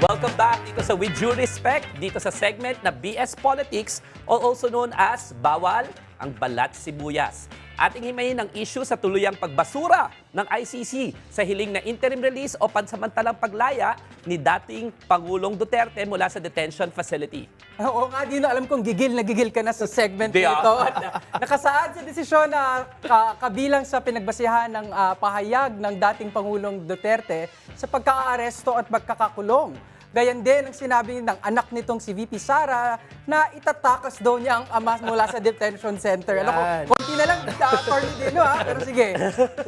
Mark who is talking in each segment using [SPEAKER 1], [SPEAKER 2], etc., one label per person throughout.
[SPEAKER 1] Welcome back dito sa With Due Respect, dito sa segment na BS Politics or also known as Bawal ang Balat Sibuyas. Ating himayin ang issue sa tuluyang pagbasura ng ICC sa hiling na interim release o pansamantalang paglaya ni dating Pangulong Duterte mula sa detention facility.
[SPEAKER 2] Oo nga, di na alam kung gigil na gigil ka na sa segment na
[SPEAKER 1] ah.
[SPEAKER 2] ito. At, uh, nakasaad sa desisyon na ka- kabilang sa pinagbasihan ng ah, pahayag ng dating Pangulong Duterte sa pagkaaresto at pagkakakulong. Gayan din ang sinabi ng anak nitong si VP Sara na itatakas daw niya ang ama mula sa detention center. Alam ko, na lang, uh, Attorney Dino ha, pero sige.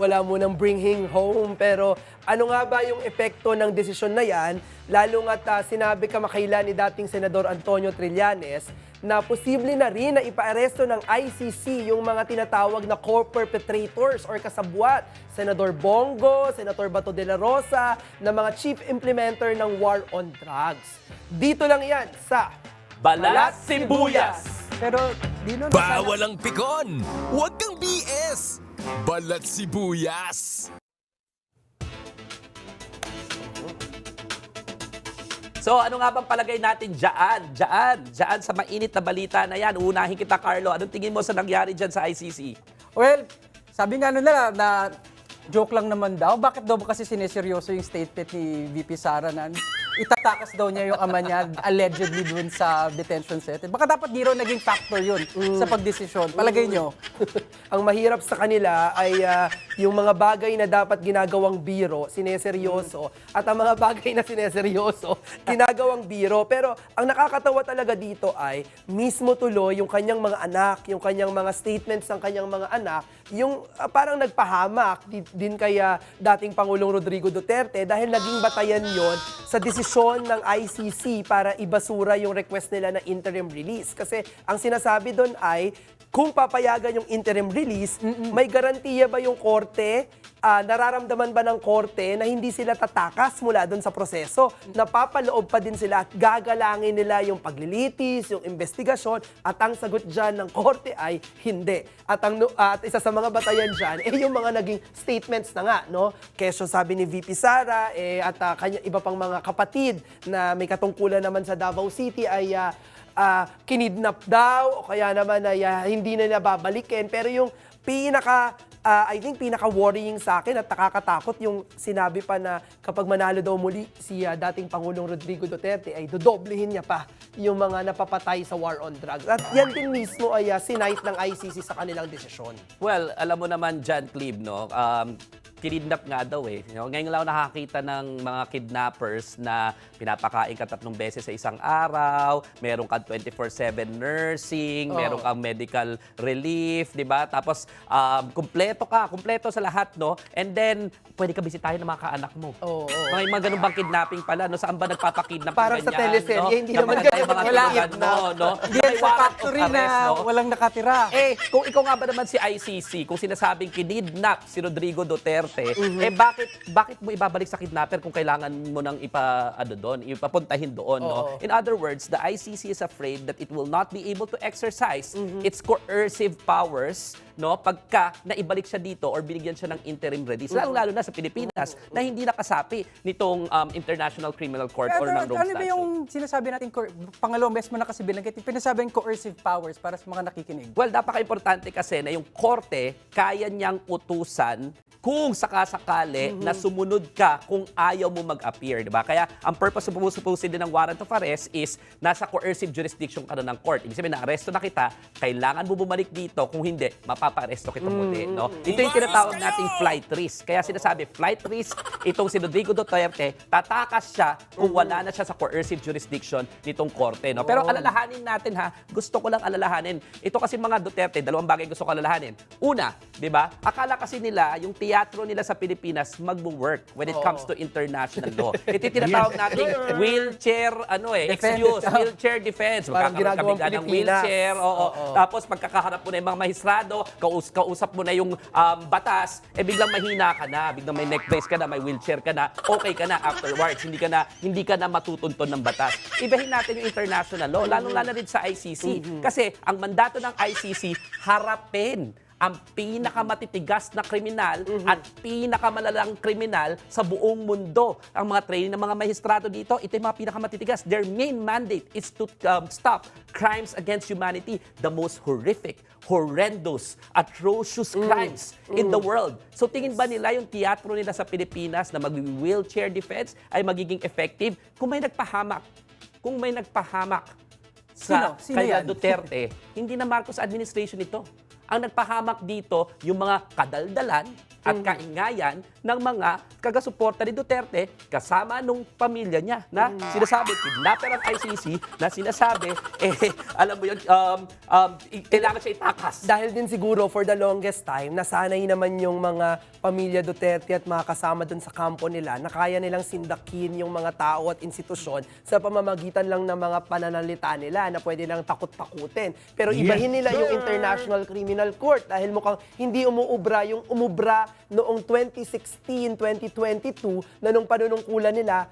[SPEAKER 3] wala mo nang bring him home. Pero ano nga ba yung epekto ng desisyon na yan? Lalo nga't ah, sinabi kamakailan ni dating Senador Antonio Trillanes na posible na rin na ipaaresto ng ICC yung mga tinatawag na co-perpetrators or kasabwat. Senador Bongo, Senator Bato de la Rosa, na mga chief implementer ng war on drugs. Dito lang yan sa
[SPEAKER 1] Balat Sibuyas!
[SPEAKER 2] Pero Dino,
[SPEAKER 4] Bawal ang pikon! Huwag kang BS! Balat sibuyas!
[SPEAKER 1] So ano nga bang palagay natin dyan? Dyan, dyan sa mainit na balita na yan. Unahin kita, Carlo. Anong tingin mo sa nangyari dyan sa ICC?
[SPEAKER 2] Well, sabi nga nila na joke lang naman daw. Bakit daw ba kasi sineseryoso yung statement ni VP Sara na itatakas daw niya yung ama niya allegedly dun sa detention center. Baka dapat di raw naging factor yun sa pagdesisyon. Palagay nyo?
[SPEAKER 3] ang mahirap sa kanila ay ah, yung mga bagay na dapat ginagawang biro, sineseryoso, at ang mga bagay na sineseryoso, ginagawang biro. Pero ang nakakatawa talaga dito ay mismo tuloy yung kanyang mga anak, yung kanyang mga statements ng kanyang mga anak, yung ah, parang nagpahamak di- din kaya dating Pangulong Rodrigo Duterte dahil naging batayan yon sa desisyon ng ICC para ibasura yung request nila na interim release. Kasi ang sinasabi doon ay kung papayagan yung interim release, may garantiya ba yung korte, ah, nararamdaman ba ng korte na hindi sila tatakas mula doon sa proseso? Napapaloob pa din sila at gagalangin nila yung paglilitis, yung investigasyon, at ang sagot dyan ng korte ay hindi. At, ang, nu- at isa sa mga batayan dyan, eh yung mga naging statements na nga, no? Kesyo sabi ni VP Sara, eh, at ah, kanya, iba pang mga kapatid na may katungkulan naman sa Davao City ay ah, ah, kinidnap daw o kaya naman ay ah, hindi na nababalikin. Pero yung pinaka, ah, I think pinaka-worrying sa akin at nakakatakot yung sinabi pa na kapag manalo daw muli si ah, dating Pangulong Rodrigo Duterte ay dodoblehin niya pa yung mga napapatay sa war on drugs. At yan din mismo ay uh, sinight ng ICC sa kanilang desisyon.
[SPEAKER 1] Well, alam mo naman dyan, Cleve, no? Um, kinidnap nga daw eh. You know, ngayon lang nakakita ng mga kidnappers na pinapakain ka tatlong beses sa isang araw, meron kang 24-7 nursing, meron kang medical relief, di ba? Tapos, um, kumpleto ka, kumpleto sa lahat, no? And then, pwede ka bisitahin ng mga kaanak mo.
[SPEAKER 3] Oo, oo.
[SPEAKER 1] Mga, mga ganun bang kidnapping pala, no? Saan ba nagpapakidnap ng
[SPEAKER 3] Parang sa
[SPEAKER 1] ganyan,
[SPEAKER 3] teleserye,
[SPEAKER 1] no?
[SPEAKER 3] hindi naman ganyan
[SPEAKER 1] mga
[SPEAKER 3] wala.
[SPEAKER 1] tulugan mo, no?
[SPEAKER 2] Hindi
[SPEAKER 1] May
[SPEAKER 2] yan sa factory na
[SPEAKER 1] no?
[SPEAKER 2] walang nakatira.
[SPEAKER 1] Eh, kung ikaw nga ba naman si ICC, kung sinasabing kinidnap si Rodrigo Duterte, eh bakit bakit mo ibabalik sa kidnapper kung kailangan mo nang ipa ano doon, ipapuntahin doon, no? In other words, the ICC is afraid that it will not be able to exercise its coercive powers, no? Pagka naibalik siya dito or binigyan siya ng interim release, lalo lalo na sa Pilipinas na hindi nakasapi nitong um, International Criminal Court or ng Rome
[SPEAKER 2] ano ba
[SPEAKER 1] Statute.
[SPEAKER 2] yung sinasabi natin, coer- pangalawang beses mo na kasi binanggit, yung pinasabing coercive powers para sa mga nakikinig.
[SPEAKER 1] Well, napaka-importante kasi na yung korte, kaya niyang utusan kung sakasakali na sumunod ka kung ayaw mo mag-appear, di ba? Kaya ang purpose of supposedly ng warrant of arrest is nasa coercive jurisdiction ka na ng court. Ibig sabihin, na-arresto na kita, kailangan mo bumalik dito. Kung hindi, mapapa-arresto kita muli, no? Ito yung tinatawag nating flight risk. Kaya sinasabi, flight risk, itong si Rodrigo Duterte, tatakas siya kung wala na siya sa coercive jurisdiction nitong korte, no? Pero alalahanin natin ha, gusto ko lang alalahanin. Ito kasi mga Duterte, dalawang bagay gusto ko alalahanin. Una, di ba? Akala kasi nila, yung teatro nila sa Pilipinas magwo-work when it comes to international law. Ito yung tinatawag nating wheelchair, ano eh,
[SPEAKER 2] Defense.
[SPEAKER 1] excuse, wheelchair defense.
[SPEAKER 3] Parang
[SPEAKER 1] Magkakaroon ka
[SPEAKER 3] ginagawang
[SPEAKER 1] bigla ng
[SPEAKER 3] Pilipinas.
[SPEAKER 1] wheelchair, oo. Tapos pagkakaharap mo na yung mga mahistrado, kaus kausap mo na yung um, batas, eh biglang mahina ka na, biglang may neck brace ka na, may wheelchair ka na, okay ka na afterwards. Hindi ka na hindi ka na matutunton ng batas. Ibahin natin yung international law, lalong lalo rin sa ICC. Kasi ang mandato ng ICC, harapin ang pinakamatitigas na kriminal at pinakamalalang kriminal sa buong mundo. Ang mga training ng mga magistrado dito, ito yung mga pinakamatitigas. Their main mandate is to um, stop crimes against humanity, the most horrific, horrendous, atrocious crimes in the world. So tingin ba nila yung teatro nila sa Pilipinas na mag-wheelchair defense ay magiging effective kung may nagpahamak? Kung may nagpahamak sa
[SPEAKER 2] Sino? Sino
[SPEAKER 1] kay
[SPEAKER 2] yan?
[SPEAKER 1] Duterte, hindi na Marcos administration ito. Ang nagpahamak dito, yung mga kadaldalan at
[SPEAKER 2] Mm.
[SPEAKER 1] kaingayan ng mga kagasuporta ni Duterte kasama nung pamilya niya na
[SPEAKER 2] Mm.
[SPEAKER 1] sinasabi, kidnapper ng ICC na sinasabi, eh, alam mo yun, um, um, kailangan siya itakas.
[SPEAKER 3] Dahil din siguro for the longest time, nasanay naman yung mga pamilya Duterte at mga kasama dun sa kampo nila na kaya nilang sindakin yung mga tao at institusyon sa pamamagitan lang ng mga pananalita nila na pwede lang takot-takutin. Pero ibahin nila yung International Criminal Court dahil mukhang hindi umuubra yung umubra noong 2016, 2022 na nung panunungkulan nila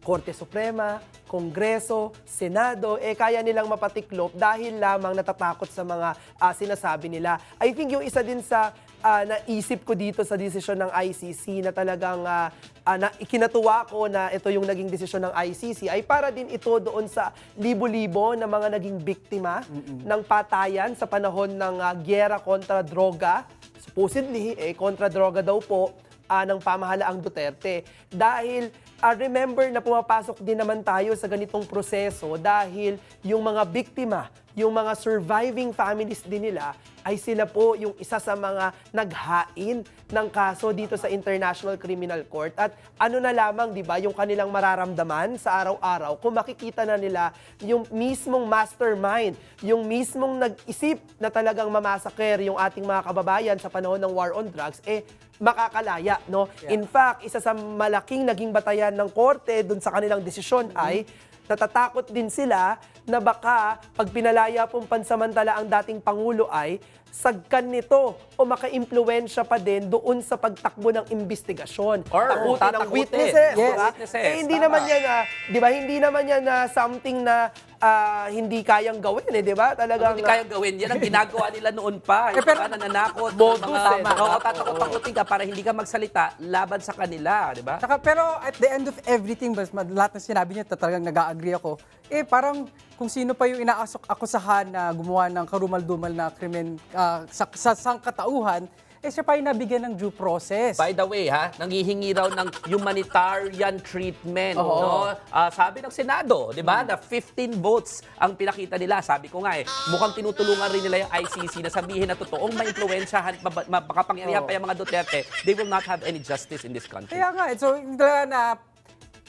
[SPEAKER 3] Korte Suprema, Kongreso, Senado, eh kaya nilang mapatiklop dahil lamang natatakot sa mga ah, sinasabi nila. I think yung isa din sa ah, naisip ko dito sa desisyon ng ICC na talagang ah, ah, na ikinatuwa ko na ito yung naging desisyon ng ICC ay para din ito doon sa libo-libo na mga naging biktima ng patayan sa panahon ng ah, gyera kontra droga. Supposedly, eh, kontra droga daw po ah, ng pamahalaang Duterte. Dahil ah, remember na pumapasok din naman tayo sa ganitong proseso dahil yung mga biktima, yung mga surviving families din nila ay sila po yung isa sa mga naghain ng kaso dito sa International Criminal Court. At ano na lamang, di ba, yung kanilang mararamdaman sa araw-araw kung makikita na nila yung mismong mastermind, yung mismong nag-isip na talagang mamasaker yung ating mga kababayan sa panahon ng war on drugs, eh makakalaya, no? In fact, isa sa malaking naging batayan ng korte dun sa kanilang desisyon ay natatakot din sila na baka pag pinalaya pong pansamantala ang dating Pangulo ay sagkan nito o makaimpluwensya pa din doon sa pagtakbo ng investigasyon.
[SPEAKER 1] Or
[SPEAKER 3] Takutin ng witnesses,
[SPEAKER 1] Yes.
[SPEAKER 3] di ba?
[SPEAKER 1] Witnesses,
[SPEAKER 3] Eh, hindi
[SPEAKER 1] tama.
[SPEAKER 3] naman yan, ah, di ba, hindi naman yan na something na ah, hindi kayang gawin, eh, di ba? Talagang,
[SPEAKER 1] Hindi kaya gawin. Yan ang ginagawa nila noon pa.
[SPEAKER 2] Eh,
[SPEAKER 1] Yung
[SPEAKER 2] pero-
[SPEAKER 1] mga nananakot.
[SPEAKER 3] Modus,
[SPEAKER 1] mga,
[SPEAKER 3] eh?
[SPEAKER 1] Oo, tatakot-takutin ka para hindi ka magsalita laban sa kanila, di ba?
[SPEAKER 2] Saka, pero at the end of everything, mas ma- lahat ng sinabi niya, talagang nag-agree ako. Eh, parang kung sino pa yung inaasok-akusahan na gumawa ng karumal-dumal na krimen ah, sa, sa sangkatauhan, eh siya pa yung nabigyan ng due process.
[SPEAKER 1] By the way, ha, nangihingi raw ng humanitarian treatment. No? Ah, sabi ng Senado, di ba, na 15 votes ang pinakita nila. Sabi ko nga eh, mukhang tinutulungan rin nila yung ICC na sabihin na totoong maimpluwensyahan, mab- mab- makapangyarihan pa yung mga Duterte, they will not have any justice in this country.
[SPEAKER 2] Kaya nga, eh, so talaga na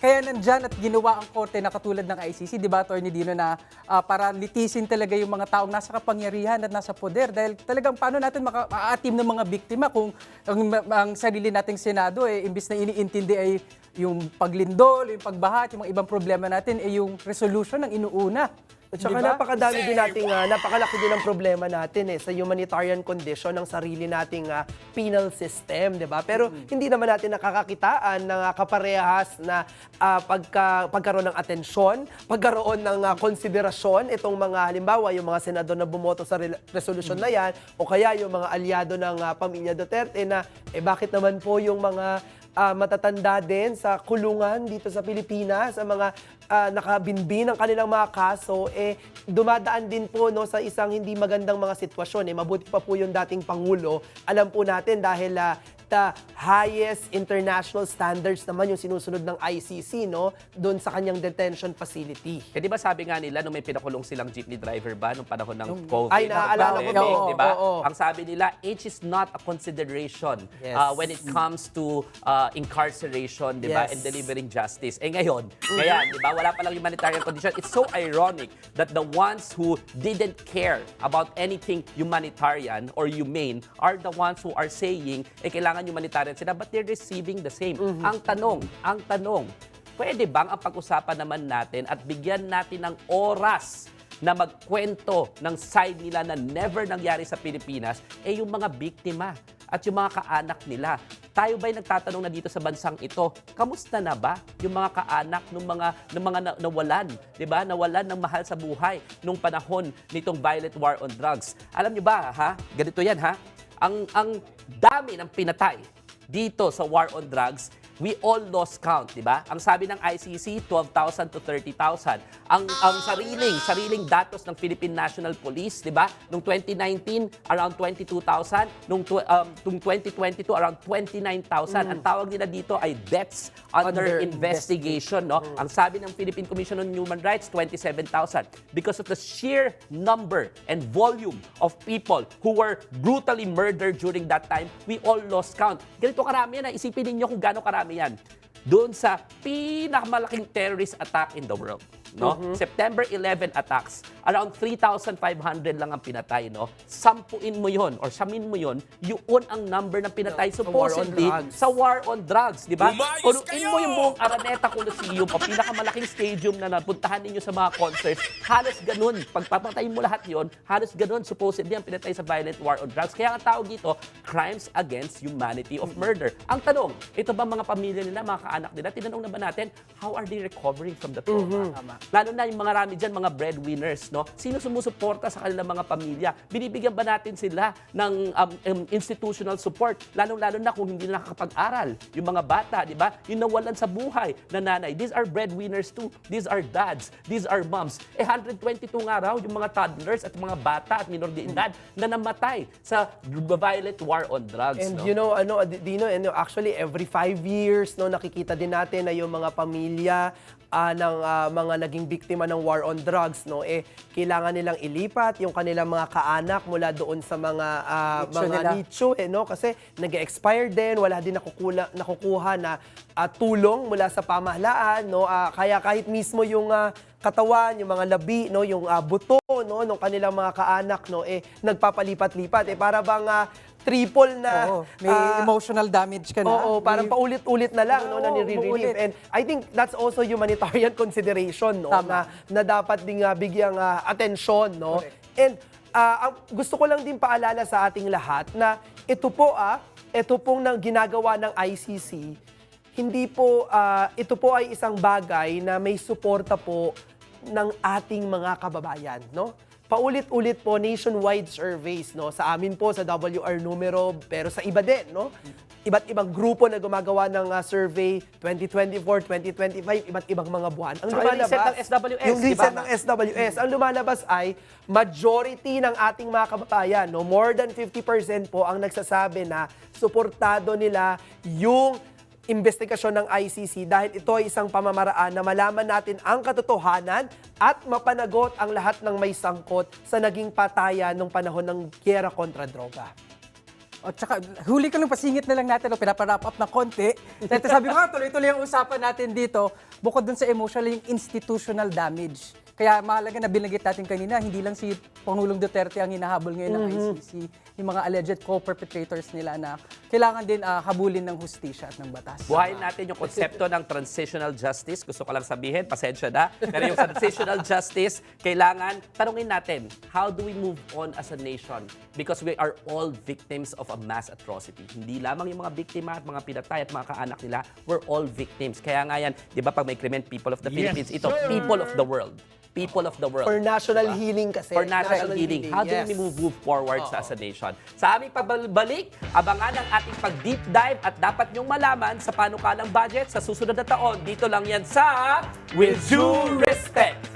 [SPEAKER 2] kaya nandyan at ginawa ang korte na katulad ng ICC, di ba, Atty. Dino, na ah, para litisin talaga yung mga taong nasa kapangyarihan at nasa poder. Dahil talagang paano natin maka- maaatim ng mga biktima kung ang, ang sarili nating Senado, eh, imbis na iniintindi ay yung paglindol, yung pagbahat, yung mga ibang problema natin, eh yung resolution ang inuuna.
[SPEAKER 3] At saka
[SPEAKER 2] Di ba?
[SPEAKER 3] napakadami din nating, ah, napakalaki din ang problema natin eh, sa humanitarian condition ng sarili nating ah, penal system, di ba? Pero hindi naman natin nakakakitaan ng kaparehas na ah, pagka, pagkaroon ng atensyon, pagkaroon ng ah, konsiderasyon itong mga, halimbawa, yung mga senador na bumoto sa re- resolution na yan, o kaya yung mga alyado ng ah, pamilya Duterte na, eh bakit naman po yung mga ah, matatanda din sa kulungan dito sa Pilipinas, sa mga ah, nakabinbin ng kanilang mga kaso, eh dumadaan din po no, sa isang hindi magandang mga sitwasyon. Eh, mabuti pa po yung dating Pangulo. Alam po natin dahil ah, the highest international standards naman yung sinusunod ng ICC no, doon sa kanyang detention facility.
[SPEAKER 1] Eh, di ba sabi nga nila nung may pinakulong silang jeepney driver ba nung panahon ng COVID?
[SPEAKER 3] Ay, naaalala
[SPEAKER 2] ko
[SPEAKER 1] pandemic. Di ba?
[SPEAKER 3] Oo.
[SPEAKER 1] Ang sabi nila, age is not a consideration
[SPEAKER 3] Yes.
[SPEAKER 1] uh, when it comes to uh, incarceration, di ba?
[SPEAKER 3] Yes.
[SPEAKER 1] And delivering justice. Eh ngayon, kaya, di ba? Wala palang humanitarian condition. It's so ironic that the ones who didn't care about anything humanitarian or humane are the ones who are saying, eh kailangan humanitarian sila, but they're receiving the same. Ang tanong, ang tanong, pwede bang ang pag-usapan naman natin at bigyan natin ng oras na magkwento ng side nila na never nangyari sa Pilipinas, eh yung mga biktima at yung mga kaanak nila. Tayo ba'y nagtatanong na dito sa bansang ito, kamusta na ba yung mga kaanak ng mga, ng mga na- nawalan, di ba? Nawalan ng mahal sa buhay nung panahon nitong violent war on drugs. Alam niyo ba, ha? Ganito yan, ha? Ang, ang dami ng pinatay dito sa war on drugs, we all lost count, di ba? Ang sabi ng ICC, 12,000 to 30,000. Ang ang sariling sariling datos ng Philippine National Police, di ba? Noong 2019, around 22,000, nung tw- um, nung 2022 around 29,000. Ang tawag nila dito ay deaths under,
[SPEAKER 2] Under
[SPEAKER 1] investigation, no? Ang sabi ng Philippine Commission on Human Rights, 27,000 because of the sheer number and volume of people who were brutally murdered during that time, we all lost count. Ganito karami yan. Isipin ninyo kung gaano karami yan. Doon sa pinakamalaking terrorist attack in the world. No? September 11 attacks, around 3,500 lang ang pinatay. No? Sampuin mo yon or samin mo yon, yun ang number ng pinatay
[SPEAKER 3] on
[SPEAKER 1] supposedly sa war on drugs, di ba?
[SPEAKER 4] Kayo!
[SPEAKER 1] mo yung buong Araneta Coliseum o pinakamalaking stadium na napuntahan ninyo sa mga concerts, halos ganun. Pagpapatay mo lahat yon, halos ganun supposedly ang pinatay sa violent war on drugs. Kaya ang tawag dito, crimes against humanity of murder. Ang tanong, ito ba mga pamilya nila, mga kaanak nila, tinanong na ba natin, how are they recovering from the trauma? Lalo na yung mga rami dyan, mga breadwinners, no? Sino sumusuporta sa kanilang mga pamilya? Binibigyan ba natin sila ng um, um, institutional support? Lalong-lalo na kung hindi na nakakapag-aral. Yung mga bata, di ba? Yung nawalan sa buhay na nanay. These are breadwinners too. These are dads. These are moms. Eh, 122 nga raw yung mga toddlers at mga bata at minor de edad na namatay sa violent war on drugs.
[SPEAKER 3] And
[SPEAKER 1] no?
[SPEAKER 3] you know, ano, Dino, ano, actually every five years, no, nakikita din natin na yung mga pamilya ah, ng ah, mga naging biktima ng war on drugs, no, eh, kailangan nilang ilipat yung kanilang mga kaanak mula doon sa mga
[SPEAKER 2] Nicho
[SPEAKER 3] mga
[SPEAKER 2] nila.
[SPEAKER 3] nicho, eh, no, kasi nag-expire din, wala din nakukula, nakukuha na ah, tulong mula sa pamahalaan, no, ah, kaya kahit mismo yung ah, katawan, yung mga labi, no, yung ah, buto, no, ng kanilang mga kaanak, no, eh, nagpapalipat-lipat, eh, para bang ah, triple na
[SPEAKER 2] Oo, may
[SPEAKER 3] ah,
[SPEAKER 2] emotional damage ka na.
[SPEAKER 3] Oo, parang
[SPEAKER 2] May-
[SPEAKER 3] paulit-ulit na lang no, na
[SPEAKER 2] Oo,
[SPEAKER 3] nire-relieve. And I think that's also humanitarian consideration no,
[SPEAKER 2] Tama.
[SPEAKER 3] na, na dapat ding uh, bigyang ah, atensyon. No?
[SPEAKER 2] Correct.
[SPEAKER 3] And ah, ang gusto ko lang din paalala sa ating lahat na ito po, ah, ito pong nang ginagawa ng ICC, hindi po, ah, ito po ay isang bagay na may suporta po ng ating mga kababayan. No? Paulit-ulit po nationwide surveys no? Sa amin po sa WR numero pero sa iba din no? Iba't ibang grupo na gumagawa ng ah, survey 2024 2025 iba't ibang mga buwan. Ang
[SPEAKER 1] Tsaka yung recent ng SWS,
[SPEAKER 3] yung
[SPEAKER 1] di ba?
[SPEAKER 3] recent ng SWS ang lumalabas ay majority ng ating mga kababayan no? More than 50% po ang nagsasabi na suportado nila yung investigasyon ng ICC dahil ito ay isang pamamaraan na malaman natin ang katotohanan at mapanagot ang lahat ng may sangkot sa naging patayan nung panahon ng gyera kontra droga.
[SPEAKER 2] At saka, huli ka lang pasingit na lang natin, o pinaparap up na konti. Dahil sabi ko tuloy-tuloy ang usapan natin dito, bukod dun sa emotional, yung institutional damage. Kaya mahalaga na binagit natin kanina, hindi lang si Pangulong Duterte ang hinahabol ngayon ng ICC, yung mga alleged co-perpetrators nila na kailangan din ah, habulin ng hustisya at ng batas.
[SPEAKER 1] Buhayin natin yung konsepto ng transitional justice. Gusto ko lang sabihin, pasensya na. Pero yung transitional justice, kailangan, tanungin natin, how do we move on as a nation? Because we are all victims of a mass atrocity. Hindi lamang yung mga biktima at mga pinatay at mga kaanak nila, we're all victims. Kaya nga yan, di ba pag may krimen, people of the Philippines, ito, people of the world. People of the world.
[SPEAKER 3] For national healing kasi.
[SPEAKER 1] For national healing. How do
[SPEAKER 3] yes.
[SPEAKER 1] we move, move forward sa as a nation? Sa aming pagbalik, abangan ang ating pag-deep dive at dapat nyong malaman sa panukalang budget sa susunod na taon. Dito lang yan sa With Due Respect.